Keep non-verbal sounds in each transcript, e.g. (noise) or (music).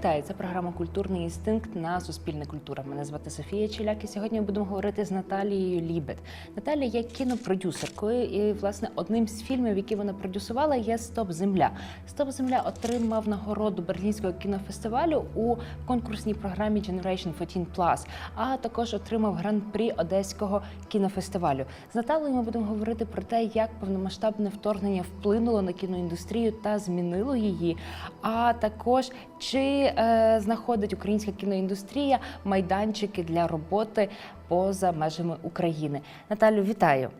вітаю! Це програма Культурний інстинкт на Суспільне культура. Мене звати Софія Челяк, і сьогодні ми будемо говорити з Наталією Лібет. Наталія є кінопродюсеркою, і власне одним з фільмів, які вона продюсувала, є Стоп Земля. Стоп Земля отримав нагороду Берлінського кінофестивалю у конкурсній програмі Generation 14+, а також отримав гран-прі Одеського кінофестивалю. З Наталією ми будемо говорити про те, як повномасштабне вторгнення вплинуло на кіноіндустрію та змінило її. А також чи е, знаходить українська кіноіндустрія майданчики для роботи поза межами України. Наталю, вітаю!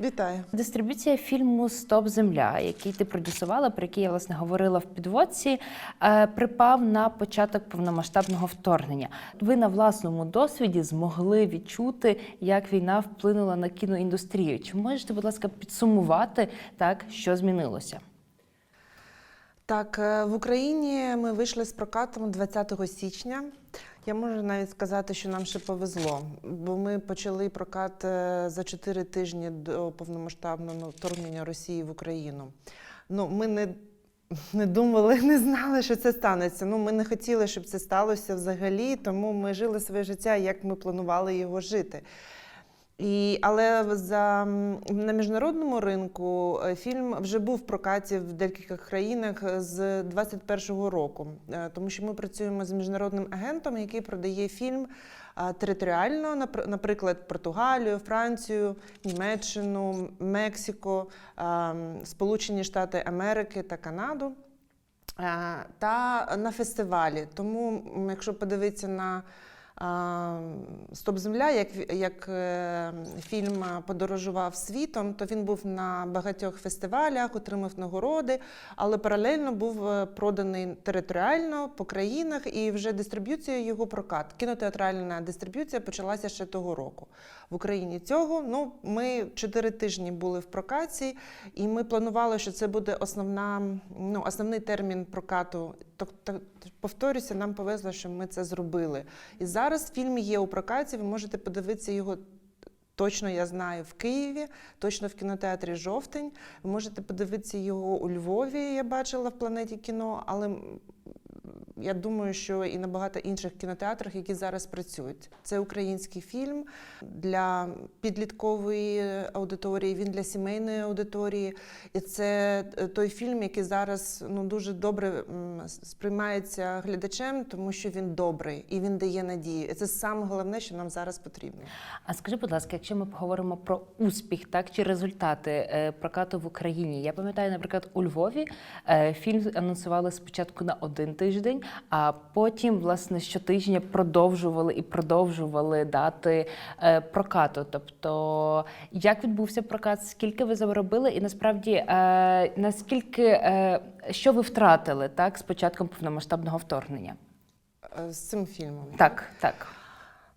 Вітаю. Дистриб'юція фільму Стоп Земля, який ти продюсувала, про який я власне говорила в підводці, е, припав на початок повномасштабного вторгнення. Ви на власному досвіді змогли відчути, як війна вплинула на кіноіндустрію. Чи можете, будь ласка, підсумувати так, що змінилося? Так, е, в Україні ми вийшли з прокатом 20 січня. Я можу навіть сказати, що нам ще повезло, бо ми почали прокат е, за 4 тижні до повномасштабного вторгнення Росії в Україну. Ну, ми не, не думали, не знали, що це станеться. Ну, ми не хотіли, щоб це сталося взагалі, тому ми жили своє життя, як ми планували його жити. І, але за, на міжнародному ринку е, фільм вже був в прокаті в декількох країнах з 21-го року, Е, тому що ми працюємо з міжнародним агентом, який продає фільм е, територіально, напр- наприклад, Португалію, Францію, Німеччину, Мексико, е, Сполучені Штати Америки та Канаду. Е, Та на фестивалі. Тому, якщо подивитися на Стоп Земля, як, як е, фільм подорожував світом, то він був на багатьох фестивалях, отримав нагороди, але паралельно був е, проданий територіально по країнах і вже дистриб'юція його прокат. Кінотеатральна дистриб'юція почалася ще того року. В Україні цього ну, ми чотири тижні були в прокаті, і ми планували, що це буде основна, ну, основний термін прокату. Тобто, повторюся, нам повезло, що ми це зробили. І зараз фільм є у прокаті. Ви можете подивитися його. Точно я знаю в Києві, точно в кінотеатрі Жовтень. Ви можете подивитися його у Львові. Я бачила в планеті кіно, але я думаю, що і на багато інших кінотеатрах, які зараз працюють. Це український фільм для підліткової аудиторії, він для сімейної аудиторії. І це е, той фільм, який зараз ну, дуже добре сприймається глядачем, тому що він добрий і він дає надію. І це саме головне, що нам зараз потрібно. А скажи, будь ласка, якщо ми поговоримо про успіх, так чи результати е, прокату в Україні? Я пам'ятаю, наприклад, у Львові е, фільм анонсували спочатку на один тиждень, а потім, власне, щотижня продовжували і продовжували дати е, прокату. Тобто, як відбувся прокат, скільки ви заробили, і насправді е, наскільки е, що ви втратили так з початком повномасштабного вторгнення? З цим фільмом. Так, так.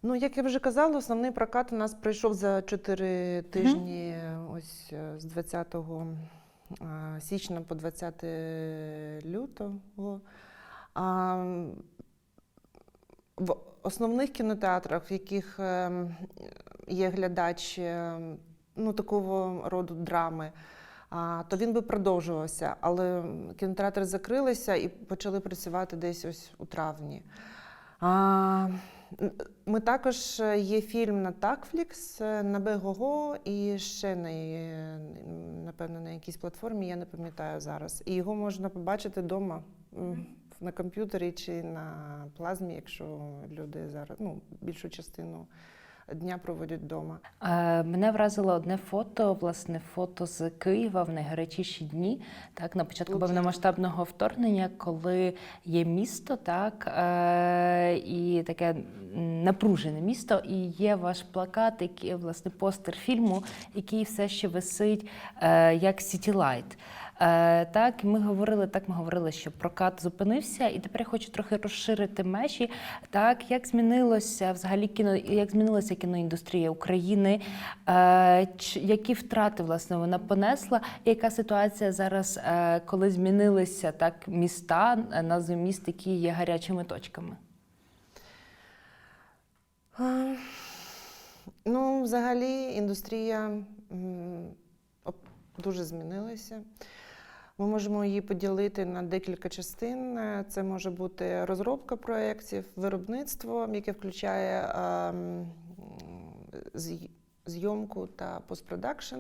Ну, як я вже казала, основний прокат у нас пройшов за 4 тижні, ось е, з 20 е, січня по 20 лютого. В основних кінотеатрах, в яких е, є глядач е, ну, такого роду драми, то він би продовжувався. Але кінотеатри закрилися і почали працювати десь ось у травні. Ми також е, є фільм на Такфлікс, е, на Бегого і ще на е, напевно на якійсь платформі, я не пам'ятаю зараз. І його можна побачити вдома на комп'ютері чи на плазмі, якщо люди зараз ну, більшу частину дня проводять вдома. Е, Мене вразило одне фото, власне, фото з Києва в найгарячіші дні, так на початку повномасштабного вторгнення, коли є місто, так е, і таке напружене місто, і є ваш плакат, який власне постер фільму, який все ще висить е, як. Е, так, ми говорили, так ми говорили, що прокат зупинився, і тепер я хочу трохи розширити межі. Так, як змінилося взагалі кіно, як змінилася кіноіндустрія України, е, які втрати власне вона понесла, яка ситуація зараз, е, коли змінилися так міста, е, назви міст, які є гарячими точками? Ну, взагалі, індустрія дуже змінилася. Ми можемо її поділити на декілька частин. Е, Це може бути розробка проєктів, виробництво, яке включає ем, зйомку та постпродакшн.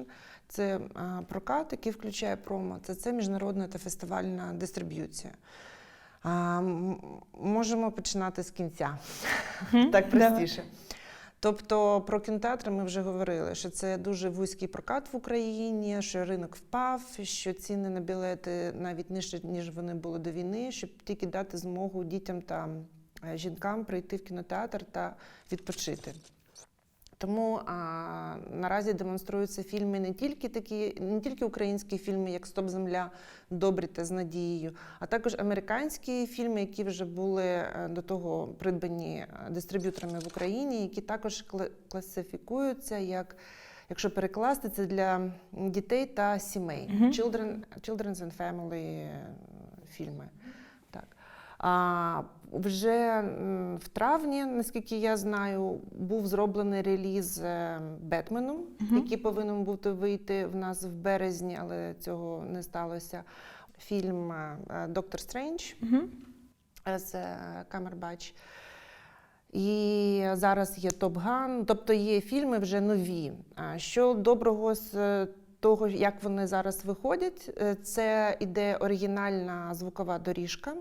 Це е, прокат, який включає промо. Це, це міжнародна та фестивальна дистриб'юція. Можемо починати з кінця. так простіше. Тобто про кінотеатри ми вже говорили, що це дуже вузький прокат в Україні, що ринок впав, що ціни на білети навіть нижче, ніж вони були до війни, щоб тільки дати змогу дітям та е, жінкам прийти в кінотеатр та відпочити. Тому а, наразі демонструються фільми не тільки такі, не тільки українські фільми, як Стоп Земля, добрі та з надією, а також американські фільми, які вже були е, до того придбані е, дистриб'юторами в Україні, які також класифікуються як. Якщо перекласти, це для дітей та сімей. Мгм. Children, Children's and Family фільми. Так. А вже в травні, наскільки я знаю, був зроблений реліз е, Бетмену, Мгм. який повинен бути вийти в нас в березні, але цього не сталося. Фільм е, Доктор Стрендж Мгм. з е, Камербач. І зараз є Топ Ган, тобто є фільми вже нові. Що доброго з е, того, як вони зараз виходять, е, це іде оригінальна звукова доріжка,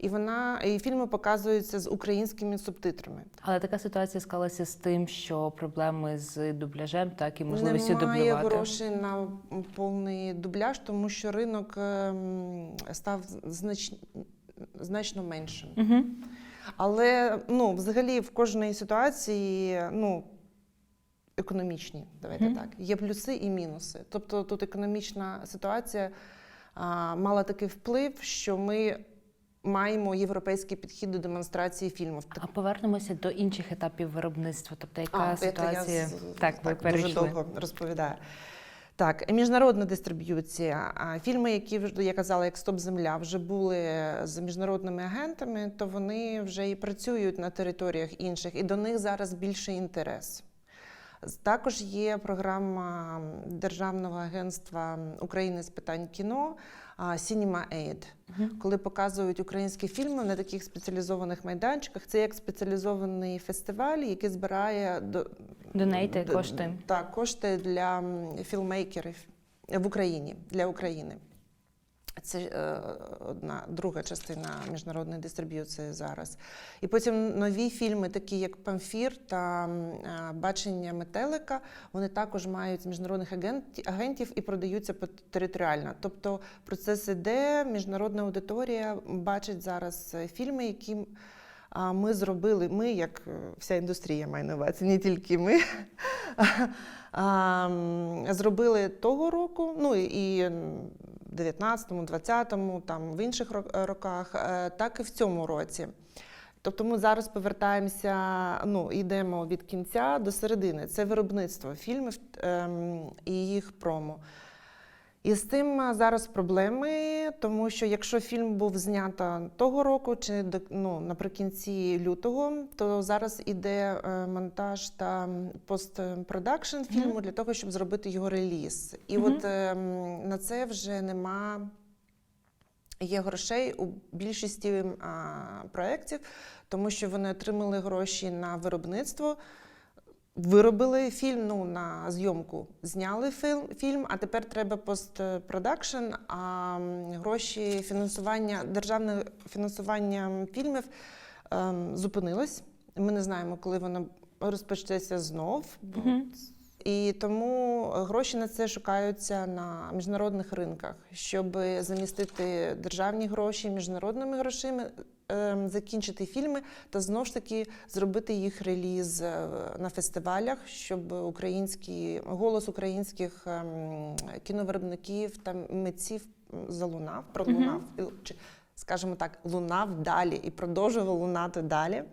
і вона і фільми показуються з українськими субтитрами. Але така ситуація склалася з тим, що проблеми з дубляжем, так і можливістю Немає дублювати. грошей на повний дубляж, тому що ринок ем, став знач... значно меншим. Угу. Але ну, взагалі в кожній ситуації ну, економічні, давайте Мгм. так. Є плюси і мінуси. Тобто тут економічна ситуація а, мала такий вплив, що ми маємо європейський підхід до демонстрації фільмів. А повернемося до інших етапів виробництва. Тобто, яка це ситуація? я з- Так, ви дуже довго розповідаю. Так, міжнародна дистриб'юція. Фільми, які я казала, як Стоп Земля, вже були з міжнародними агентами, то вони вже і працюють на територіях інших, і до них зараз більший інтерес. Також є програма Державного агентства України з питань кіно а, Cinema Aid, Мгм. коли показують українські фільми на таких спеціалізованих майданчиках. Це як спеціалізований фестиваль, який збирає до, Донейти кошти. Так, кошти для фільмейкерів в Україні для України. Це е, одна друга частина міжнародної дистриб'юції зараз. І потім нові фільми, такі як Памфір та е, Бачення метелика, вони також мають міжнародних агентів і продаються територіально. Тобто процес іде, міжнародна аудиторія бачить зараз е, фільми, які ми зробили. Ми, як вся індустрія, маю на увазі, не тільки ми. (laughs) Зробили того року, ну і- 19-му, 20-му, там в інших ро- роках, е, так і в цьому році. Тобто ми зараз повертаємося, ну, йдемо від кінця до середини. Це виробництво фільмів ем, і їх промо. І з цим е, зараз проблеми, тому що якщо фільм був знято того року чи ну, наприкінці лютого, то зараз іде е, монтаж та постпродакшн фільму для того, щоб зробити його реліз. І Мгм. от е, на це вже нема. Є грошей у більшості а, проєктів, тому що вони отримали гроші на виробництво, виробили фільм ну, на зйомку, зняли фільм, фільм а тепер треба постпродакшн, а гроші фінансування, державне фінансування фільмів ем, зупинилось. Ми не знаємо, коли воно розпочнеться знов. бо Мгм. І тому гроші на це шукаються на міжнародних ринках, щоб замістити державні гроші міжнародними грошима, ем, закінчити фільми та знову ж таки зробити їх реліз е, на фестивалях, щоб український голос українських ем, кіновиробників та митців залунав, пролунав, чи скажімо так, лунав далі і продовжував лунати далі.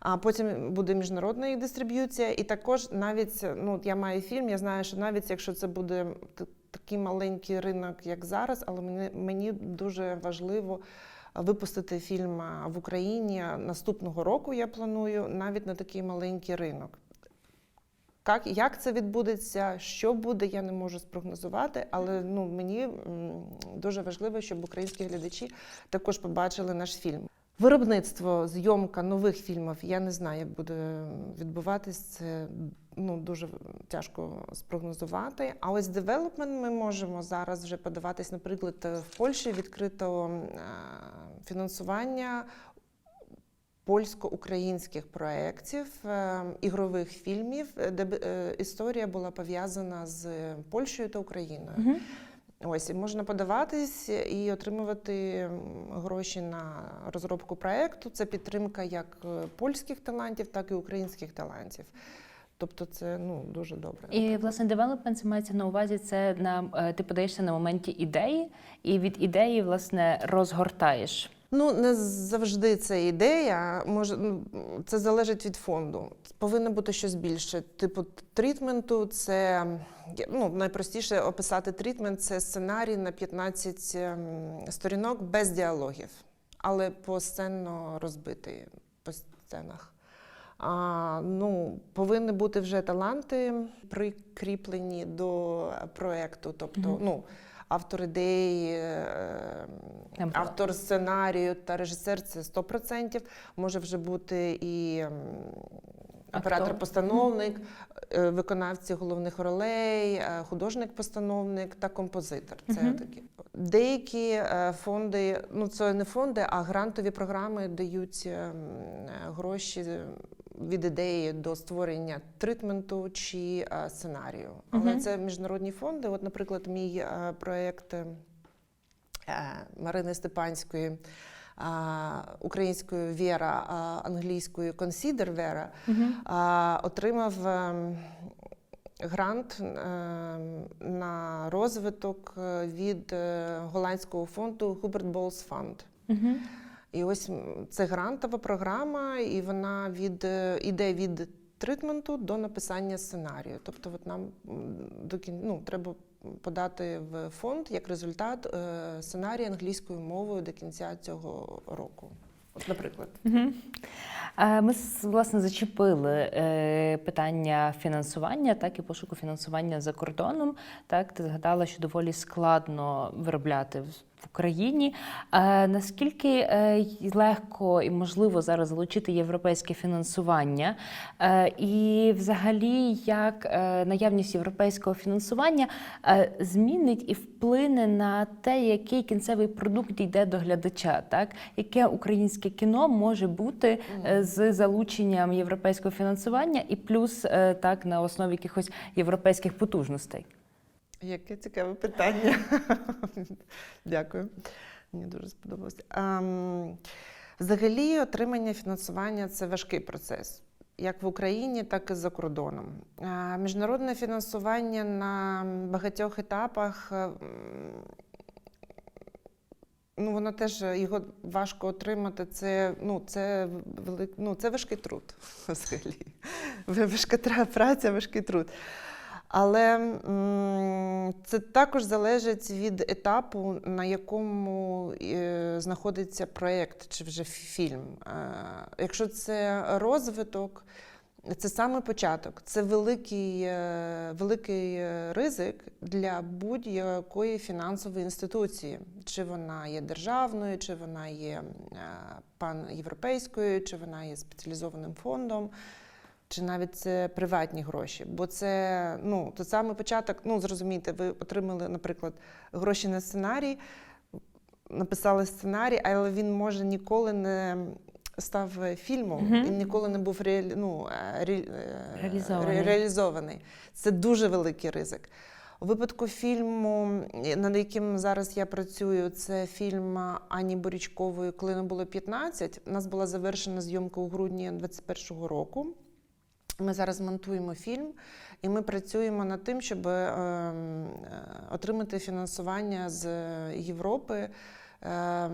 А потім буде міжнародна їх дистриб'юція, і також навіть ну я маю фільм. Я знаю, що навіть якщо це буде такий маленький ринок, як зараз, але мені, мені дуже важливо випустити фільм в Україні наступного року. Я планую навіть на такий маленький ринок. Як, як це відбудеться, що буде, я не можу спрогнозувати, але ну, мені дуже важливо, щоб українські глядачі також побачили наш фільм. Виробництво, зйомка нових фільмів, я не знаю, як буде відбуватись. Це ну, дуже тяжко спрогнозувати. А ось девелопмент ми можемо зараз вже подаватись, наприклад, в Польщі відкрито е, фінансування польсько-українських проєктів, е, ігрових фільмів, де е, історія була пов'язана з Польщею та Україною. Ось можна подаватись і отримувати гроші на розробку проекту. Це підтримка як е, польських талантів, так і українських талантів. Тобто, це ну дуже добре. І власне девелопмент мається на увазі. Це на е, ти подаєшся на моменті ідеї, і від ідеї власне розгортаєш. Ну не завжди це ідея. Може, ну, це залежить від фонду. Повинно бути щось більше. Типу трітменту, це ну, найпростіше описати трітмент це сценарій на 15 ем, сторінок без діалогів, але посценно розбитий по сценах. А, ну, повинні бути вже таланти прикріплені до проекту. Тобто, Мгм. ну, автор ідеї, е, автор сценарію та режисер це 100%. Може вже бути і оператор-постановник, е, виконавці головних ролей, е, художник-постановник та композитор. Це Мгм. такі. Деякі фонди, ну це не фонди, а грантові програми дають ем, гроші від ідеї до створення тритменту чи е, сценарію. Але Мгм. це міжнародні фонди. От, наприклад, мій е, проєкт е, Марини Степанської. Українською Віра, а, англійською Consider Вера Угу. а, отримав грант на розвиток від голландського фонду Hubert Bowles Fund. Угу. І ось це грантова програма, і вона від е, іде від тритменту до написання сценарію. Тобто, от нам до ну, треба подати в фонд як результат е, сценарій англійською мовою до кінця цього року. От, наприклад. Ми власне зачепили е, питання фінансування, так і пошуку фінансування за кордоном. Так, ти згадала, що доволі складно виробляти в Україні. Е, Наскільки е, легко і можливо зараз залучити європейське фінансування? Е, І взагалі, як наявність європейського фінансування змінить і вплине на те, який кінцевий продукт йде до глядача, так яке українське кіно може бути з залученням європейського фінансування, і плюс так на основі якихось європейських потужностей. Яке цікаве питання. (laughs) Дякую. Мені дуже сподобалося. Ем, Взагалі, отримання фінансування це важкий процес. Як в Україні, так і за кордоном. Е, Міжнародне фінансування на багатьох етапах. е, Ну, воно теж його важко отримати. Це, ну, це, велик, ну, це важкий труд (laughs) взагалі. Важка праця, важкий труд. Але це також залежить від етапу, на якому е, знаходиться проєкт чи вже фільм. Якщо це розвиток, це саме початок, це великий, е, великий е, ризик для будь-якої фінансової інституції, чи вона є державною, чи вона є панєвропейською, чи вона є спеціалізованим фондом чи навіть це приватні гроші. Бо це ну, той самий початок, ну зрозумійте, ви отримали, наприклад, гроші на сценарій, написали сценарій, але він може ніколи не став фільмом, він ніколи не був реалі... ну, е, ре- е, Реалізований. реалізований. Це дуже великий ризик. У випадку фільму, над яким зараз я працюю, це фільм Ані Борічкової, коли нам було 15. У нас була завершена зйомка у грудні 21-го року. Ми зараз монтуємо фільм, і ми працюємо над тим, щоб е, е, отримати фінансування з Європи, е,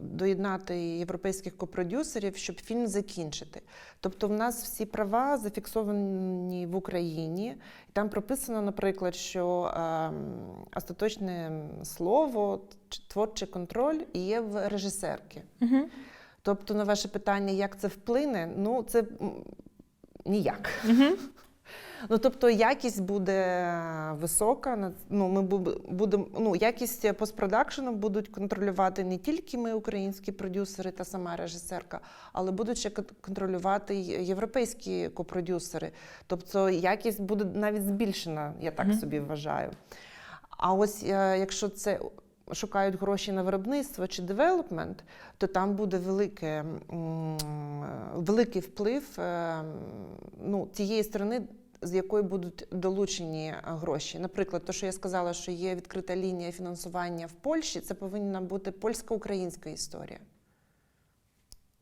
доєднати європейських копродюсерів, щоб фільм закінчити. Тобто, в нас всі права зафіксовані в Україні, і там прописано, наприклад, що е, остаточне слово, творчий контроль є в режисерки. Угу. Тобто, на ваше питання, як це вплине, ну це ніяк. Угу. (laughs) Ну, тобто якість буде висока. Ну, ми будемо, ну, якість постпродакшену будуть контролювати не тільки ми, українські продюсери та сама режисерка, але будуть ще контролювати європейські копродюсери. Тобто якість буде навіть збільшена, я так Мгм. собі вважаю. А ось е, якщо це шукають гроші на виробництво чи девелопмент, то там буде велике, великий вплив е, ну, тієї сторони, з якої будуть долучені е, гроші. Наприклад, то, що я сказала, що є відкрита лінія фінансування в Польщі, це повинна бути польсько-українська історія.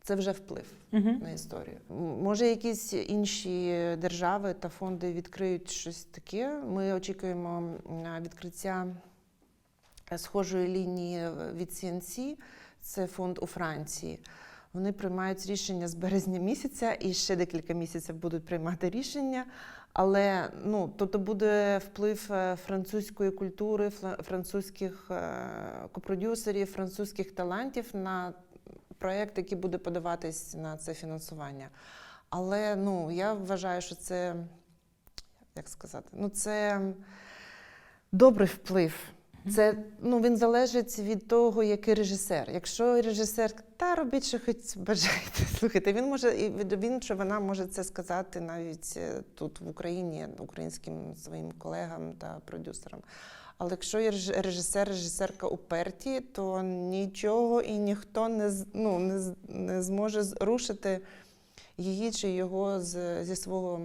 Це вже вплив Угу. на історію. Може, якісь інші держави та фонди відкриють щось таке. Ми очікуємо м, відкриття схожої лінії від CNC, це фонд у Франції. Вони приймають рішення з березня місяця і ще декілька місяців будуть приймати рішення. Але ну, тобто буде вплив е, французької культури, французьких е, копродюсерів, французьких талантів на проєкт, який буде подаватись на це фінансування. Але ну, я вважаю, що це, як сказати, ну, це добрий вплив. Це ну, він залежить від того, який режисер. Якщо режисер та робіть, що хоч бажаєте. (laughs) Слухайте, він може і він чи вона може це сказати навіть е, тут в Україні, українським своїм колегам та продюсерам. Але якщо є реж- режисер, режисерка уперті, то нічого і ніхто не, ну, не, не зможе зрушити її чи його з, зі свого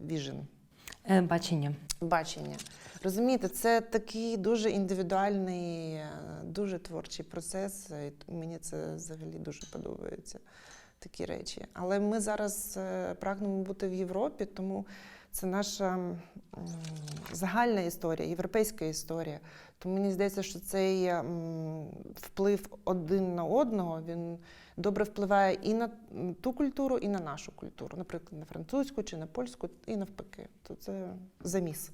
віжен Бачення. бачення. Розумієте, це такий дуже індивідуальний, е, дуже творчий процес. і Мені це взагалі дуже подобається. Такі речі. Але ми зараз е, прагнемо бути в Європі, тому це наша загальна історія, європейська історія. Тому мені здається, що цей вплив один на одного він добре впливає і на ту культуру, і на нашу культуру, наприклад, на французьку чи на польську, і навпаки. То це заміс.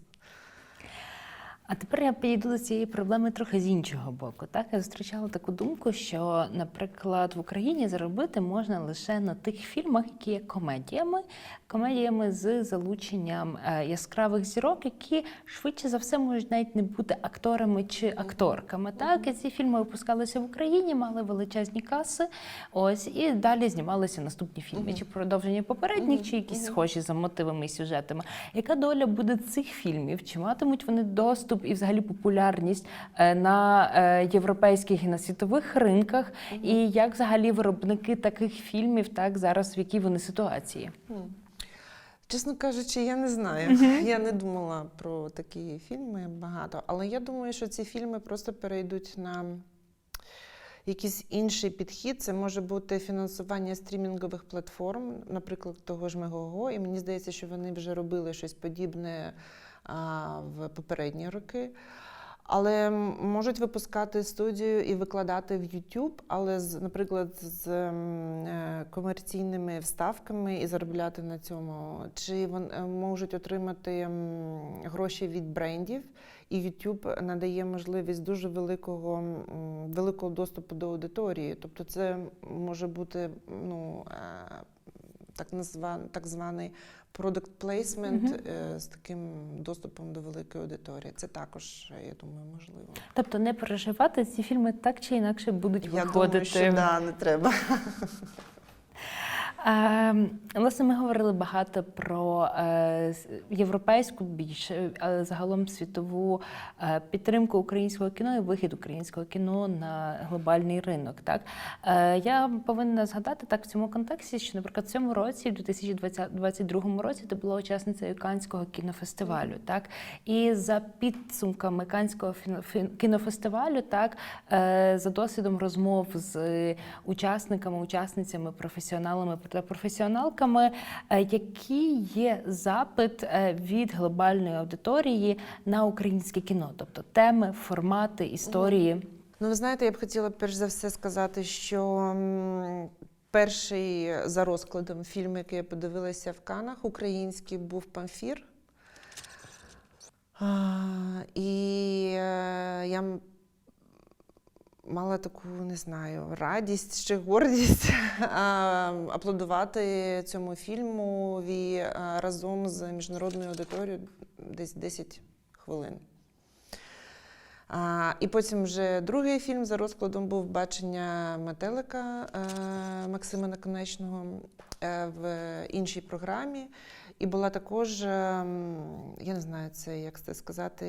А тепер я підійду до цієї проблеми трохи з іншого боку. Так я зустрічала таку думку, що, наприклад, в Україні заробити можна лише на тих фільмах, які є комедіями, комедіями з залученням е, яскравих зірок, які швидше за все можуть навіть не бути акторами чи акторками. Так і ці фільми випускалися в Україні, мали величезні каси. Ось і далі знімалися наступні фільми, чи продовження попередніх, чи якісь схожі за мотивами і сюжетами. Яка доля буде цих фільмів? Чи матимуть вони доступ і взагалі популярність е, на е, європейських і на світових ринках? І як взагалі виробники таких фільмів так зараз в якій вони ситуації? Чесно кажучи, я не знаю. Я не думала про такі фільми багато, але я думаю, що ці фільми просто перейдуть на якийсь інший підхід. Це може бути фінансування стрімінгових платформ, наприклад, того ж Мегого. І мені здається, що вони вже робили щось подібне в попередні роки. Але можуть випускати студію і викладати в YouTube, але наприклад, з е, комерційними вставками і заробляти на цьому. Чи вон е, можуть отримати гроші від брендів, і YouTube надає можливість дуже великого, великого доступу до аудиторії. Тобто, це може бути ну, е, так, назва, так званий product placement е, з таким доступом до великої аудиторії. Це також, я думаю, можливо. Тобто не переживати ці фільми так чи інакше будуть Я виходити. думаю, що да, не треба. Е, власне, ми говорили багато про е, європейську більше, але загалом світову е, підтримку українського кіно і вихід українського кіно на глобальний ринок. Так е, я повинна згадати так в цьому контексті, що, наприклад, в цьому році, в 2022 році, ти була учасницею Канського кінофестивалю. Так і за підсумками Канського кінофестивалю, так е, за досвідом розмов з учасниками, учасницями, професіоналами професіоналками, е, який є запит е, від глобальної аудиторії на українське кіно, тобто теми, формати, історії. Ну, ви знаєте, я б хотіла перш за все сказати, що перший за розкладом фільм, який я подивилася в Канах, український, був Памфір. І е, я мала таку, не знаю, радість чи гордість (laughs) аплодувати цьому фільмові а, разом з міжнародною аудиторією десь 10 хвилин. А, і потім вже другий фільм за розкладом був бачення метелика е, Максима Наконечного е, в іншій програмі. І була також, е, я не знаю, це як це сказати,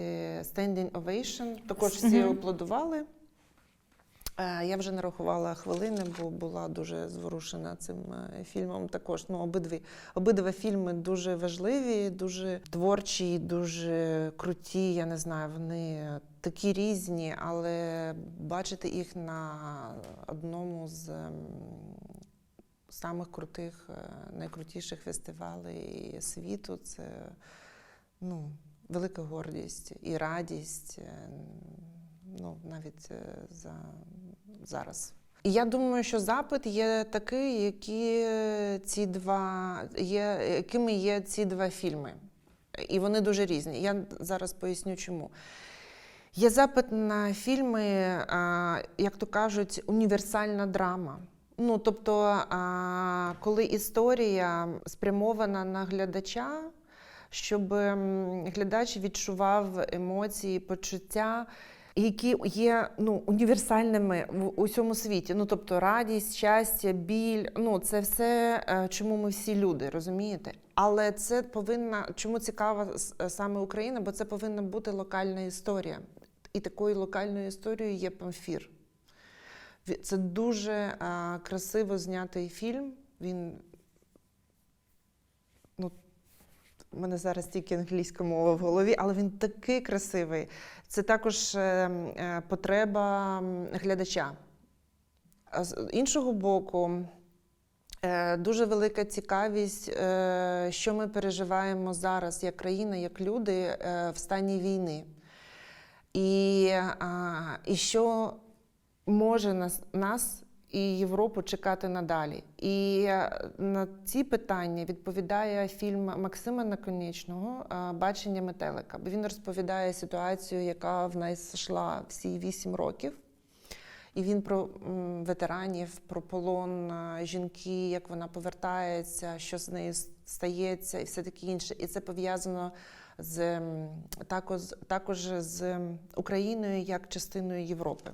standing ovation. Також всі аплодували. Е, Я вже не рахувала хвилини, бо була дуже зворушена цим е, фільмом. Також ну, обидві, обидва фільми дуже важливі, дуже творчі, дуже круті. Я не знаю, вони такі різні, але бачити їх на одному з ем, самих крутих, е, найкрутіших фестивалей світу це ну, велика гордість і радість. Ну, навіть за зараз. І я думаю, що запит є такий, які ці два є, якими є ці два фільми. І вони дуже різні. Я зараз поясню, чому. Є запит на фільми, як то кажуть, універсальна драма. Ну, тобто, коли історія спрямована на глядача, щоб глядач відчував емоції, почуття, які є ну, універсальними в усьому світі. Ну, тобто радість, щастя, біль. Ну, це все, е, чому ми всі люди, розумієте? Але це повинна, чому цікава е, саме Україна, бо це повинна бути локальна історія. І такою локальною історією є памфір. Це дуже е, красиво знятий фільм. Він ну, у мене зараз тільки англійська мова в голові, але він такий красивий. Це також е, е, потреба глядача. З іншого боку, е, дуже велика цікавість, що ми переживаємо зараз як країна, як люди в стані війни. І, і що може нас, нас і Європу чекати надалі. І е, на ці питання відповідає фільм Максима Наконечного Бачення метелика. Бо він розповідає ситуацію, яка в нас йшла всі вісім років. І він про ветеранів, про полон е, жінки, як вона повертається, що з нею стається, і все таке інше. І це пов'язано з також, також з Україною як частиною Європи.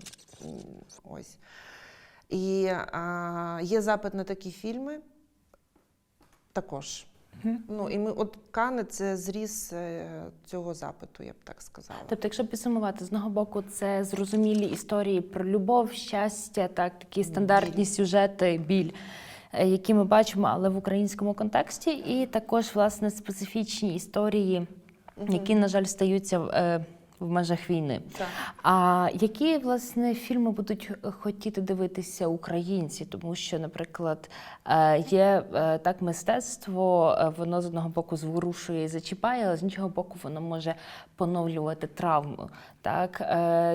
Ось. І а, є запит на такі фільми також. Ну, і ми, от Кани це зріз е, цього запиту, я б так сказала. Тобто, якщо підсумувати, з одного боку, це зрозумілі історії про любов, щастя, так, такі стандартні сюжети, біль, е, які ми бачимо, але в українському контексті, і також власне специфічні історії, які, на жаль, стаються е, в межах війни. Так. А які власне фільми будуть хотіти дивитися українці? Тому що, наприклад, е, є е, так мистецтво, е, воно з одного боку зворушує і зачіпає, але з іншого боку, воно може поновлювати травму. Так,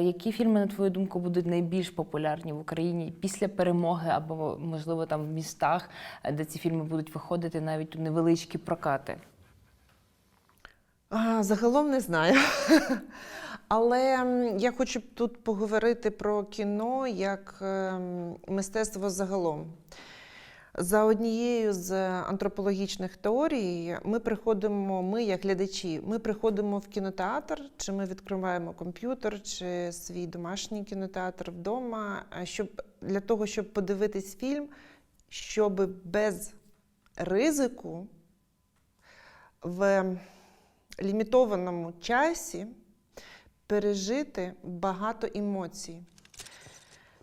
які фільми, на твою думку, будуть найбільш популярні в Україні після перемоги, або можливо там в містах, де ці фільми будуть виходити навіть у невеличкі прокати? А, загалом не знаю. (laughs) Але я хочу тут поговорити про кіно як ем, мистецтво загалом. За однією з антропологічних теорій, ми приходимо, ми як глядачі, ми приходимо в кінотеатр, чи ми відкриваємо комп'ютер, чи свій домашній кінотеатр вдома, щоб для того, щоб подивитись фільм, щоб без ризику в лімітованому часі пережити багато емоцій,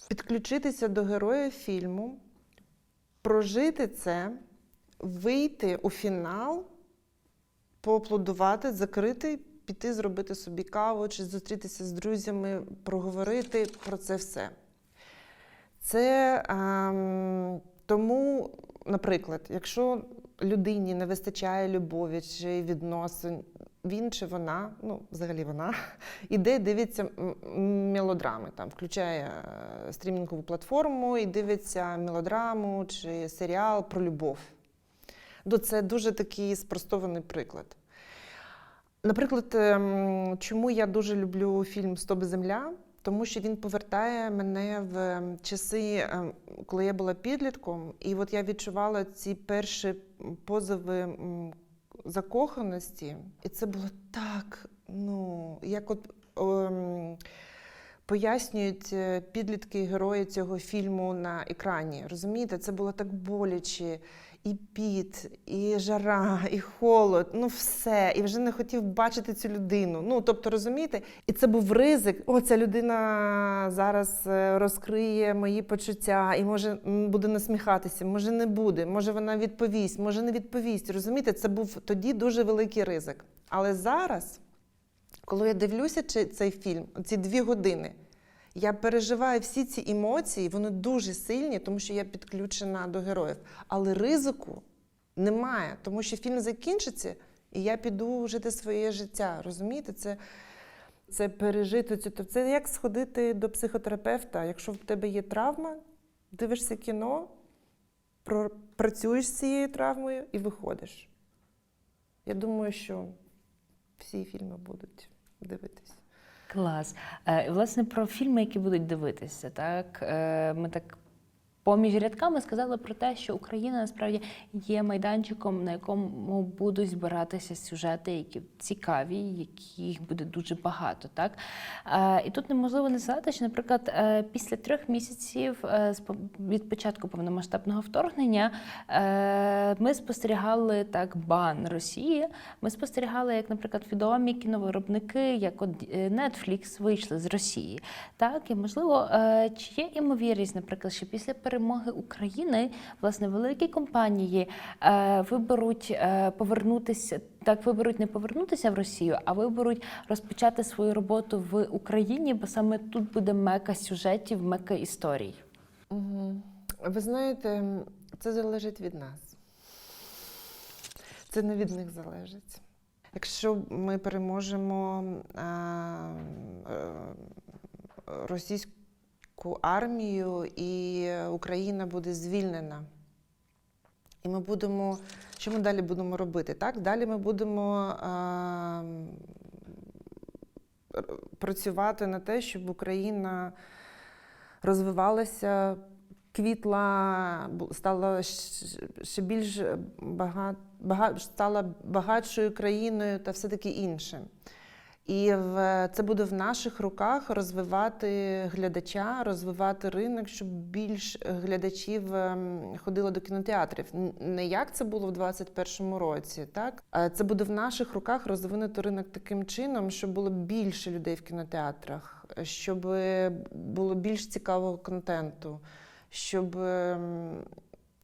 підключитися до героя фільму, прожити це, вийти у фінал, поаплодувати, закрити, піти зробити собі каву чи зустрітися з друзями, проговорити про це все. Це ем, тому, наприклад, якщо людині не вистачає любові чи відносин, він чи вона, ну взагалі вона, (laughs) іде, дивиться мелодрами, там включає е, стрімінгову платформу і дивиться мелодраму чи серіал про любов. Ну, це дуже такий спростований приклад. Наприклад, ем, чому я дуже люблю фільм Стоп Земля? тому що він повертає мене в ем, часи, ем, коли я була підлітком, і от я відчувала ці перші позови закоханості, і це було так, ну, як от. ем, Пояснюють е, підлітки герої цього фільму на екрані. Розумієте, це було так боляче. І піт, і жара, і холод, ну все. І вже не хотів бачити цю людину. Ну тобто, розумієте, і це був ризик. О, ця людина зараз е, розкриє мої почуття і може буде насміхатися, може не буде, може вона відповість, може не відповість. Розумієте, це був тоді дуже великий ризик. Але зараз, коли я дивлюся цей фільм, ці дві години. Я переживаю всі ці емоції, вони дуже сильні, тому що я підключена до героїв. Але ризику немає, тому що фільм закінчиться, і я піду жити своє життя. Розумієте, це, це пережити цю. Це як сходити до психотерапевта. Якщо в тебе є травма, дивишся кіно, працюєш з цією травмою і виходиш. Я думаю, що всі фільми будуть дивитись. Клас. Е, Власне, про фільми, які будуть дивитися, так Е, ми так поміж рядками сказали про те, що Україна насправді є майданчиком, на якому будуть збиратися сюжети, які цікаві, яких буде дуже багато. Так і тут неможливо не згадати, що, наприклад, е, після трьох місяців е, від початку повномасштабного вторгнення е, ми спостерігали так бан Росії. Ми спостерігали, як, наприклад, відомі кіновиробники, як от Netflix, вийшли з Росії. Так, і можливо, чи є імовірність, наприклад, що після перемоги України власне великі компанії е, виберуть е, повернутися. Так, виберуть не повернутися в Росію, а виберуть розпочати свою роботу в Україні, бо саме тут буде мека сюжетів, мека історій. Ви знаєте, це залежить від нас. Це не від них залежить. Якщо ми переможемо а, е, російську армію і Україна буде звільнена, і ми будемо. Що ми далі будемо робити? Так? Далі ми будемо а, працювати на те, щоб Україна розвивалася, квітла, стала ще більш багат, бага- стала багатшою країною та все таке інше. І в, це буде в наших руках розвивати глядача, розвивати ринок, щоб більш глядачів ем, ходило до кінотеатрів. Не як це було в 2021 році, так? Це буде в наших руках розвинути ринок таким чином, щоб було більше людей в кінотеатрах, щоб було більш цікавого контенту, щоб ем,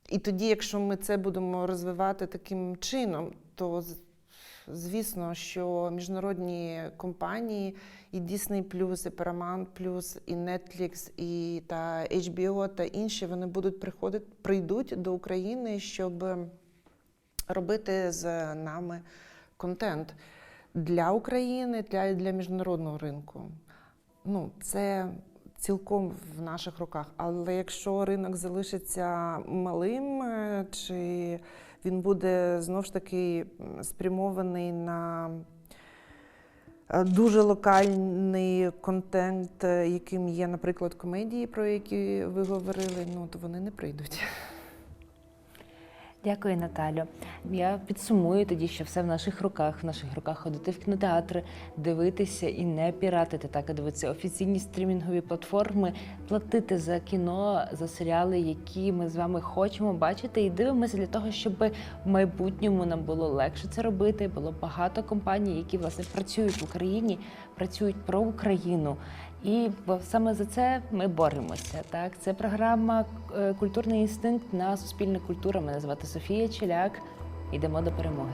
і тоді, якщо ми це будемо розвивати таким чином, то звісно, що міжнародні компанії, і Disney+, і Paramount+, і Netflix, і та HBO та інші, вони будуть приходити, прийдуть до України, щоб робити з нами контент для України, для, для міжнародного ринку. Ну, це цілком в наших руках. Але якщо ринок залишиться малим, е, чи він буде знов ж таки спрямований на е, дуже локальний контент, е, яким є, наприклад, комедії, про які ви говорили, ну то вони не прийдуть. Дякую, Наталю. Я підсумую тоді, що все в наших руках. В наших руках ходити в кінотеатри, дивитися і не піратити, так а дивитися офіційні стрімінгові платформи, платити за кіно, за серіали, які ми з вами хочемо бачити, і дивимося для того, щоб в майбутньому нам було легше це робити. Було багато компаній, які власне працюють в Україні, працюють про Україну. І саме за це ми боремося. Так, це програма е, Культурний інстинкт на Суспільна культура. Мене звати Софія Челяк. Йдемо до перемоги.